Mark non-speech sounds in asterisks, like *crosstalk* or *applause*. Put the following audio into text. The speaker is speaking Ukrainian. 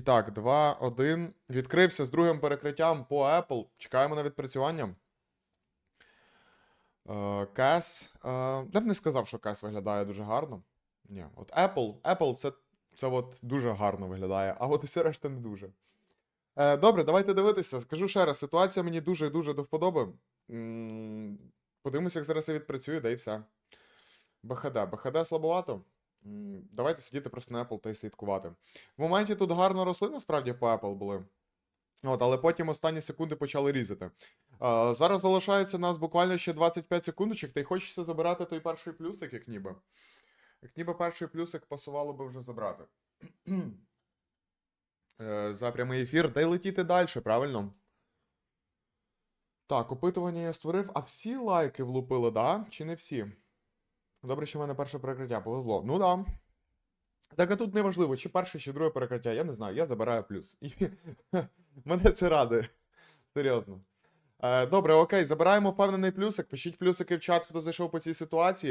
Так, 2, 1. Відкрився з другим перекриттям по Apple. Чекаємо на відпрацювання. Е, Кес. Е, я б не сказав, що Кес виглядає дуже гарно. Ні, от Apple. Apple це, це от дуже гарно виглядає, а от все решта не дуже. Е, добре, давайте дивитися. Скажу ще раз, ситуація мені дуже-дуже до вподоби. Подивимося, як зараз це відпрацює, да і все. БХД. БХД слабовато. Давайте сидіти просто на Apple та й слідкувати. В моменті тут гарно росли, насправді, по Apple були. От, але потім останні секунди почали різати. Е, зараз залишається нас буквально ще 25 секундочок, та й хочеться забирати той перший плюсик, як ніби. Як ніби перший плюсик пасувало би вже забрати. *clears throat* Е, за прямий ефір, та й летіти далі, правильно? Так, опитування я створив, а всі лайки влупили, да? Чи не всі? Добре, що в мене перше перекриття повезло. Ну да. Так, а тут неважливо, чи перше, чи друге перекриття, я не знаю, я забираю плюс. І *laughs* мене це радує. Серйозно. Е, добре, окей, забираємо впевнений плюсик. Пишіть плюсики в чат, хто зайшов по цій ситуації.